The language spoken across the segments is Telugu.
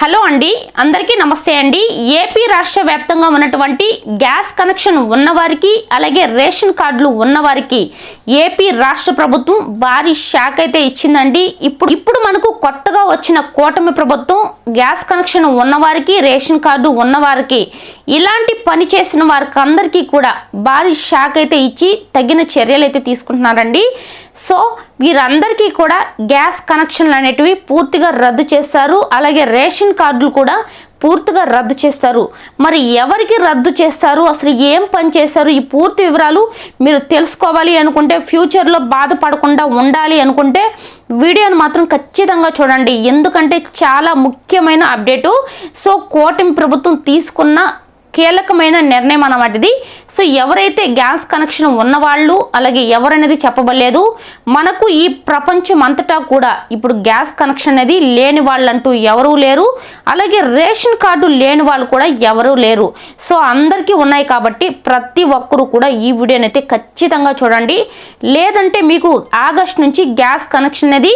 హలో అండి అందరికీ నమస్తే అండి. ఏపీ రాష్ట్ర వ్యాప్తంగా ఉన్నటువంటి గ్యాస్ కనెక్షన్ ఉన్నవారికి అలాగే రేషన్ కార్డులు ఉన్నవారికి ఏపీ రాష్ట్ర ప్రభుత్వం భారీ షాక్ అయితే ఇచ్చిందండి. ఇప్పుడు ఇప్పుడు మనకు కొత్తగా వచ్చిన కూటమి ప్రభుత్వం గ్యాస్ కనెక్షన్ ఉన్నవారికి రేషన్ కార్డు ఉన్నవారికి ఇలాంటి పని చేసిన వారికి అందరికీ కూడా భారీ షాక్ అయితే ఇచ్చి తగిన చర్యలు అయితే తీసుకుంటున్నారండి. సో వీరందరికీ కూడా గ్యాస్ కనెక్షన్లు అనేటివి పూర్తిగా రద్దు చేస్తారు. అలాగే రేషన్ కార్డులు కూడా పూర్తిగా రద్దు చేస్తారు. మరి ఎవరికి రద్దు చేస్తారు? అసలు ఏం పని చేస్తారు? ఈ పూర్తి వివరాలు మీరు తెలుసుకోవాలి అనుకుంటే ఫ్యూచర్లో బాధపడకుండా ఉండాలి అనుకుంటే వీడియోను మాత్రం ఖచ్చితంగా చూడండి. ఎందుకంటే చాలా ముఖ్యమైన అప్డేటు. సో కూటమి ప్రభుత్వం తీసుకున్న కీలకమైన నిర్ణయం అన్నమాటది సో ఎవరైతే గ్యాస్ కనెక్షన్ ఉన్నవాళ్ళు అలాగే ఎవరనేది చెప్పబడలేదు మనకు ఈ ప్రపంచం అంతటా కూడా ఇప్పుడు గ్యాస్ కనెక్షన్ అనేది లేని వాళ్ళంటూ ఎవరూ లేరు. అలాగే రేషన్ కార్డు లేని వాళ్ళు కూడా ఎవరూ లేరు. సో అందరికీ ఉన్నాయి కాబట్టి ప్రతి ఒక్కరూ కూడా ఈ వీడియోని అయితే ఖచ్చితంగా చూడండి. లేదంటే మీకు ఆగస్ట్ నుంచి గ్యాస్ కనెక్షన్ అనేది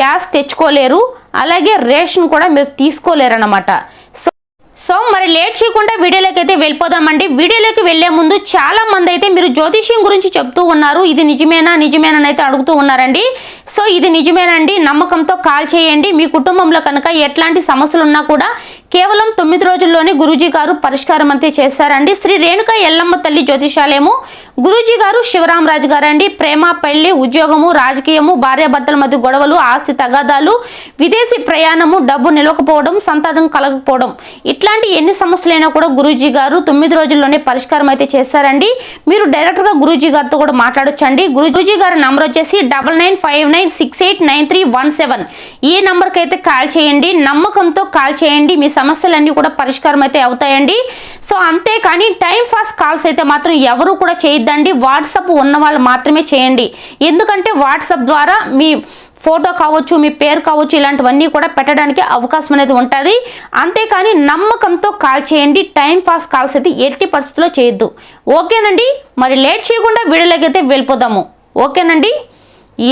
గ్యాస్ తెచ్చుకోలేరు. అలాగే రేషన్ కూడా మీరు తీసుకోలేరన్నమాట. సో సో మరి లేట్ చేయకుండా వీడియోలోకి అయితే వెళ్ళిపోదామండి. వీడియోలోకి వెళ్ళే ముందు చాలా మంది అయితే మీరు జ్యోతిష్యం గురించి చెప్తూ ఉన్నారు. ఇది నిజమేనా నిజమేనా అయితే అడుగుతూ ఉన్నారండి. సో ఇది నిజమేనండి. నమ్మకంతో కాల్ చేయండి. మీ కుటుంబంలో కనుక ఎట్లాంటి సమస్యలు ఉన్నా కూడా కేవలం తొమ్మిది రోజుల్లోనే గురూజీ గారు పరిష్కారం అంతే చేశారండి. శ్రీ రేణుక ఎల్లమ్మ తల్లి జ్యోతిషాలయము గురూజీ గారు శివరామరాజు రాజు గారండి. ప్రేమ పెళ్ళి ఉద్యోగము రాజకీయము భార్యాభర్తల మధ్య గొడవలు ఆస్తి తగాదాలు విదేశీ ప్రయాణము డబ్బు నిలవకపోవడం సంతానం కలగకపోవడం. ఇట్లాంటి ఎన్ని సమస్యలైనా కూడా గురూజీ గారు తొమ్మిది రోజుల్లోనే పరిష్కారం అయితే చేశారండి. మీరు డైరెక్ట్గా గురూజీ గారితో కూడా మాట్లాడొచ్చండి. గురూజీ గారి నంబర్ వచ్చేసి double nine five nine six eight nine three one seven. ఈ నంబర్కి అయితే కాల్ చేయండి నమ్మకంతో కాల్ చేయండి. మీ సమస్యలన్నీ కూడా పరిష్కారం అయితే అవుతాయండి. సో అంతేకాని టైం పాస్ కాల్స్ అయితే మాత్రం ఎవరు కూడా చేయొద్దండి. వాట్సాప్ ఉన్న వాళ్ళు మాత్రమే చేయండి. ఎందుకంటే వాట్సాప్ ద్వారా మీ ఫోటో కావచ్చు మీ పేరు కావచ్చు ఇలాంటివన్నీ కూడా పెట్టడానికి అవకాశం అనేది ఉంటుంది. అంతేకాని నమ్మకంతో కాల్ చేయండి. టైం పాస్ కాల్స్ అయితే ఎట్టి పరిస్థితుల్లో చేయొద్దు. ఓకేనండి? మరి లేట్ చేయకుండా వీడియోలోకి అయితే వెళ్ళిపోదాము. ఓకేనండి?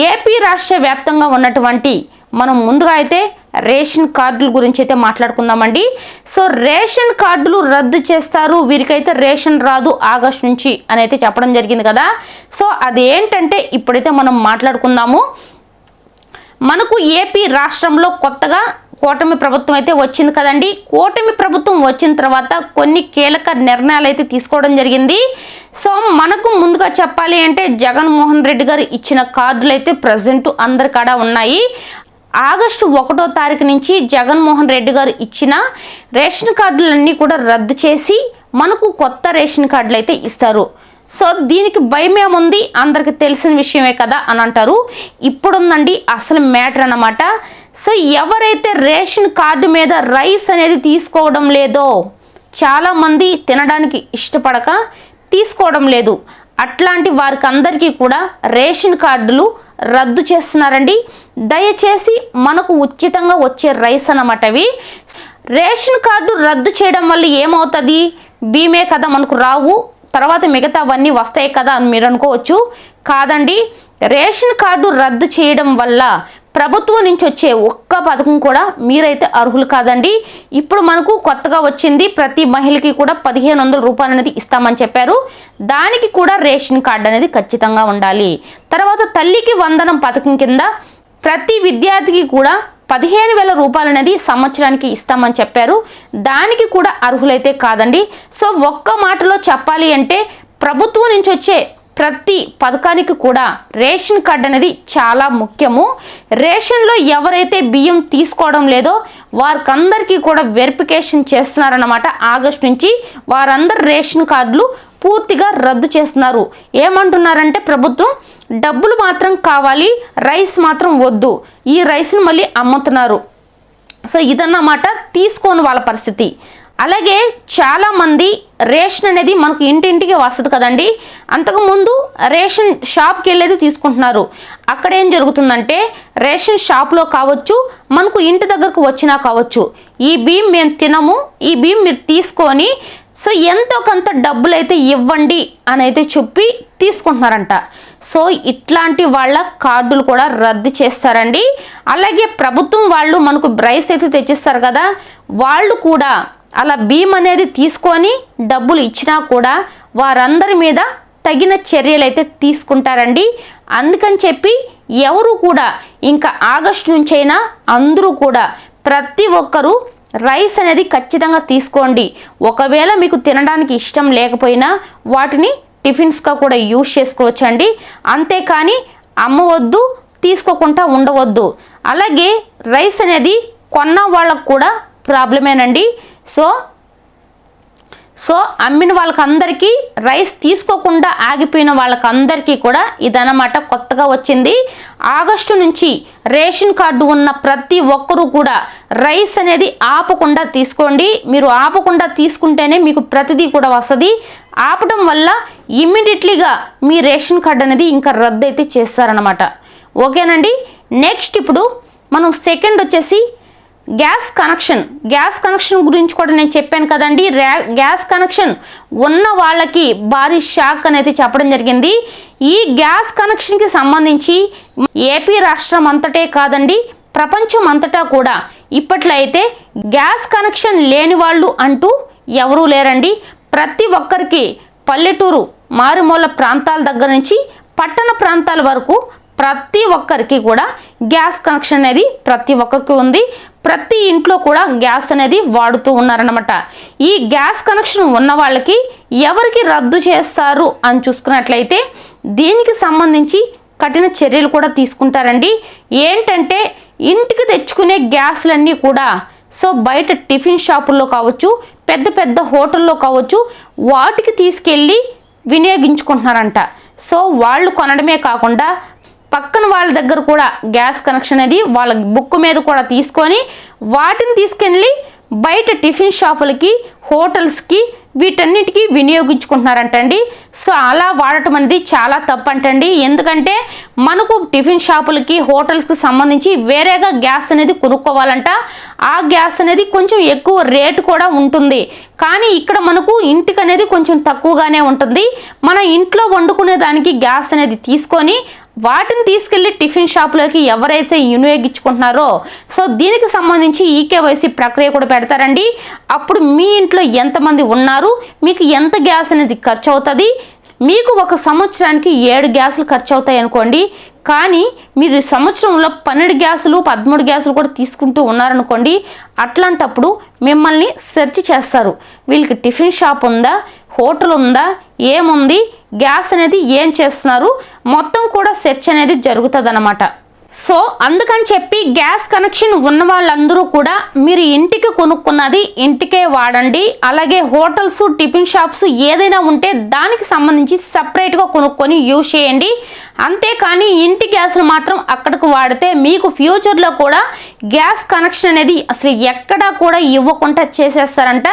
ఏపీ రాష్ట్ర వ్యాప్తంగా ఉన్నటువంటి మనం ముందుగా అయితే రేషన్ కార్డుల గురించి అయితే మాట్లాడుకుందామండి. సో రేషన్ కార్డులు రద్దు చేస్తారు. వీరికైతే రేషన్ రాదు ఆగస్ట్ నుంచి అని అయితే చెప్పడం జరిగింది కదా. సో అది ఏంటంటే ఇప్పుడైతే మనం మాట్లాడుకుందాము. మనకు ఏపీ రాష్ట్రంలో కొత్తగా కూటమి ప్రభుత్వం అయితే వచ్చింది కదండి. కూటమి ప్రభుత్వం వచ్చిన తర్వాత కొన్ని కీలక నిర్ణయాలు అయితే తీసుకోవడం జరిగింది. సో మనకు ముందుగా చెప్పాలి అంటే జగన్మోహన్ రెడ్డి గారు ఇచ్చిన కార్డులు అయితే ప్రజెంట్ అందరికాడ ఉన్నాయి. ఆగస్టు ఒకటో తారీఖు నుంచి జగన్మోహన్ రెడ్డి గారు ఇచ్చిన రేషన్ కార్డులన్నీ కూడా రద్దు చేసి మనకు కొత్త రేషన్ కార్డులు అయితే ఇస్తారు. సో దీనికి భయం ఏముంది? అందరికి తెలిసిన విషయమే కదా అని అంటారు. ఇప్పుడుందండి అసలు మ్యాటర్ అన్నమాట. సో ఎవరైతే రేషన్ కార్డు మీద రైస్ అనేది తీసుకోవడం లేదో చాలామంది తినడానికి ఇష్టపడక తీసుకోవడం లేదు. అట్లాంటి వారికి అందరికీ కూడా రేషన్ కార్డులు రద్దు చేస్తున్నారండి. దయచేసి మనకు ఉచితంగా వచ్చే రైస్ అన్నమాట అవి. రేషన్ కార్డు రద్దు చేయడం వల్ల ఏమవుతుంది? బీమే కదా మనకు రావు. తర్వాత మిగతావన్నీ వస్తాయి కదా అని మీరు అనుకోవచ్చు. కాదండి రేషన్ కార్డు రద్దు చేయడం వల్ల ప్రభుత్వం నుంచి వచ్చే ఒక్క పథకం కూడా మీరైతే అర్హులు కాదండి. ఇప్పుడు మనకు కొత్తగా వచ్చింది ప్రతి మహిళకి కూడా పదిహేను వందల రూపాయలు అనేది ఇస్తామని చెప్పారు. దానికి కూడా రేషన్ కార్డు అనేది ఖచ్చితంగా ఉండాలి. తర్వాత తల్లికి వందనం పథకం కింద ప్రతి విద్యార్థికి కూడా పదిహేను వేల రూపాయలు అనేది సంవత్సరానికి ఇస్తామని చెప్పారు. దానికి కూడా అర్హులైతే కాదండి. సో ఒక్క మాటలో చెప్పాలి అంటే ప్రభుత్వం నుంచి వచ్చే ప్రతి పథకానికి కూడా రేషన్ కార్డు అనేది చాలా ముఖ్యము. రేషన్లో ఎవరైతే బియ్యం తీసుకోవడం లేదో వారికందరికీ కూడా వెరిఫికేషన్ చేస్తున్నారన్నమాట. ఆగస్ట్ నుంచి వారందరు రేషన్ కార్డులు పూర్తిగా రద్దు చేస్తున్నారు. ఏమంటున్నారంటే ప్రభుత్వం డబ్బులు మాత్రం కావాలి రైస్ మాత్రం వద్దు. ఈ రైస్ని మళ్ళీ అమ్ముతున్నారు. సో ఇదన్నమాట తీసుకోని వాళ్ళ పరిస్థితి. అలాగే చాలామంది రేషన్ అనేది మనకు ఇంటింటికి వస్తుంది కదండి. అంతకుముందు రేషన్ షాప్కి వెళ్ళేది తీసుకుంటున్నారు. అక్కడ ఏం జరుగుతుందంటే రేషన్ షాప్లో కావచ్చు మనకు ఇంటి దగ్గరకు వచ్చినా కావచ్చు ఈ బియ్యం మేము తినము ఈ బియ్యం మీరు తీసుకొని సో ఎంతో కొంత డబ్బులు అయితే ఇవ్వండి అని అయితే చెప్పి తీసుకుంటున్నారంట. సో ఇట్లాంటి వాళ్ళ కార్డులు కూడా రద్దు చేస్తారండి. అలాగే ప్రభుత్వం వాళ్ళు మనకు బ్రైస్ అయితే తెచ్చిస్తారు కదా వాళ్ళు కూడా అలా భీమ్ అనేది తీసుకొని డబ్బులు ఇచ్చినా కూడా వారందరి మీద తగిన చర్యలు అయితే తీసుకుంటారండి. అందుకని చెప్పి ఎవరు కూడా ఇంకా ఆగస్టు నుంచైనా అందరూ కూడా ప్రతి ఒక్కరూ రైస్ అనేది ఖచ్చితంగా తీసుకోండి. ఒకవేళ మీకు తినడానికి ఇష్టం లేకపోయినా వాటిని టిఫిన్స్గా కూడా యూజ్ చేసుకోవచ్చండి. అంతేకాని అమ్మవద్దు తీసుకోకుండా ఉండవద్దు. అలాగే రైస్ అనేది కొన్న వాళ్ళకు కూడా ప్రాబ్లమేనండి. సో సో అమ్మిన వాళ్ళకందరికీ రైస్ తీసుకోకుండా ఆగిపోయిన వాళ్ళకందరికీ కూడా ఇదనమాట కొత్తగా వచ్చింది. ఆగస్టు నుంచి రేషన్ కార్డు ఉన్న ప్రతి ఒక్కరూ కూడా రైస్ అనేది ఆపకుండా తీసుకోండి. మీరు ఆపకుండా తీసుకుంటేనే మీకు ప్రతిదీ కూడా వస్తుంది. ఆపడం వల్ల ఇమ్మీడియట్లీగా మీ రేషన్ కార్డు అనేది ఇంకా రద్దు అయితే చేస్తారనమాట ఓకేనండి? నెక్స్ట్ ఇప్పుడు మనం సెకండ్ వచ్చేసి గ్యాస్ కనెక్షన్. గ్యాస్ కనెక్షన్ గురించి కూడా నేను చెప్పాను కదండి. గ్యాస్ కనెక్షన్ ఉన్న వాళ్ళకి భారీ షాక్ అనేది చెప్పడం జరిగింది. ఈ గ్యాస్ కనెక్షన్కి సంబంధించి ఏపీ రాష్ట్రం అంతటే కాదండి ప్రపంచం అంతటా కూడా ఇప్పట్లో అయితే గ్యాస్ కనెక్షన్ లేని వాళ్ళు అంటూ ఎవరూ లేరండి. ప్రతి ఒక్కరికి పల్లెటూరు మారుమూల ప్రాంతాల దగ్గర నుంచి పట్టణ ప్రాంతాల వరకు ప్రతి ఒక్కరికి కూడా గ్యాస్ కనెక్షన్ అనేది ప్రతి ఒక్కరికి ఉంది. ప్రతి ఇంట్లో కూడా గ్యాస్ అనేది వాడుతూ ఉన్నారనమాట ఈ గ్యాస్ కనెక్షన్ ఉన్న వాళ్ళకి ఎవరికి రద్దు చేస్తారు అని చూసుకున్నట్లయితే దీనికి సంబంధించి కఠిన చర్యలు కూడా తీసుకుంటారండి. ఏంటంటే ఇంటికి తెచ్చుకునే గ్యాస్లన్నీ కూడా సో బయట టిఫిన్ షాపుల్లో కావచ్చు పెద్ద పెద్ద హోటల్లో కావచ్చు వాటికి తీసుకెళ్ళి వినియోగించుకుంటున్నారంట. సో వాళ్ళు కొనడమే కాకుండా పక్కన వాళ్ళ దగ్గర కూడా గ్యాస్ కనెక్షన్ అనేది వాళ్ళ బుక్ మీద కూడా తీసుకొని వాటిని తీసుకెళ్ళి బయట టిఫిన్ షాపులకి హోటల్స్కి వీటన్నిటికీ వినియోగించుకుంటున్నారంటండి సో అలా వాడటం అనేది చాలా తప్పంటండి. ఎందుకంటే మనకు టిఫిన్ షాపులకి హోటల్స్కి సంబంధించి వేరేగా గ్యాస్ అనేది కొనుక్కోవాలంట. ఆ గ్యాస్ అనేది కొంచెం ఎక్కువ రేటు కూడా ఉంటుంది. కానీ ఇక్కడ మనకు ఇంటికి అనేది కొంచెం తక్కువగానే ఉంటుంది. మన ఇంట్లో వండుకునే దానికి గ్యాస్ అనేది తీసుకొని వాటిని తీసుకెళ్ళి టిఫిన్ షాప్లోకి ఎవరైతే వినియోగించుకుంటున్నారో సో దీనికి సంబంధించి ఈకేవైసీ ప్రక్రియ కూడా పెడతారండి. అప్పుడు మీ ఇంట్లో ఎంతమంది ఉన్నారు మీకు ఎంత గ్యాస్ అనేది ఖర్చు అవుతుంది మీకు ఒక సంవత్సరానికి ఏడు గ్యాసులు ఖర్చు అవుతాయి అనుకోండి. కానీ మీరు సంవత్సరంలో పన్నెండు గ్యాసులు పదమూడు గ్యాసులు కూడా తీసుకుంటూ ఉన్నారనుకోండి అట్లాంటప్పుడు మిమ్మల్ని సెర్చ్ చేస్తారు. వీళ్ళకి టిఫిన్ షాప్ ఉందా హోటల్ ఉందా ఏముంది గ్యాస్ అనేది ఏం చేస్తున్నారు? మొత్తం కూడా సెర్చ్ అనేది జరుగుతుంది సో అందుకని చెప్పి గ్యాస్ కనెక్షన్ ఉన్న వాళ్ళందరూ కూడా మీరు ఇంటికి కొనుక్కున్నది ఇంటికే వాడండి. అలాగే హోటల్స్ టిఫిన్ షాప్స్ ఏదైనా ఉంటే దానికి సంబంధించి సపరేట్గా కొనుక్కొని యూజ్ చేయండి. అంతేకాని ఇంటి గ్యాస్ను మాత్రం అక్కడికి వాడితే మీకు ఫ్యూచర్లో కూడా గ్యాస్ కనెక్షన్ అనేది అసలు ఎక్కడా కూడా ఇవ్వకుండా చేసేస్తారంట.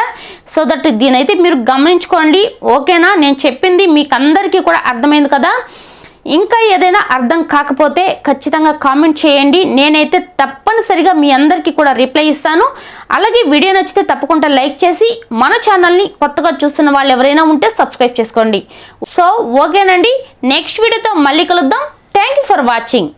సో దట్ దీనైతే మీరు గమనించుకోండి. ఓకేనా? నేను చెప్పింది మీకు అందరికీ కూడా అర్థమైంది కదా? ఇంకా ఏదైనా అర్థం కాకపోతే ఖచ్చితంగా కామెంట్ చేయండి. నేనైతే తప్పనిసరిగా మీ అందరికీ కూడా రిప్లై ఇస్తాను. అలాగే వీడియో నచ్చితే తప్పకుండా లైక్ చేసి మన ఛానల్ని కొత్తగా చూస్తున్న వాళ్ళు ఎవరైనా ఉంటే సబ్స్క్రైబ్ చేసుకోండి. సో ఓకేనండి. నెక్స్ట్ వీడియోతో మళ్ళీ కలుద్దాం. Thank for watching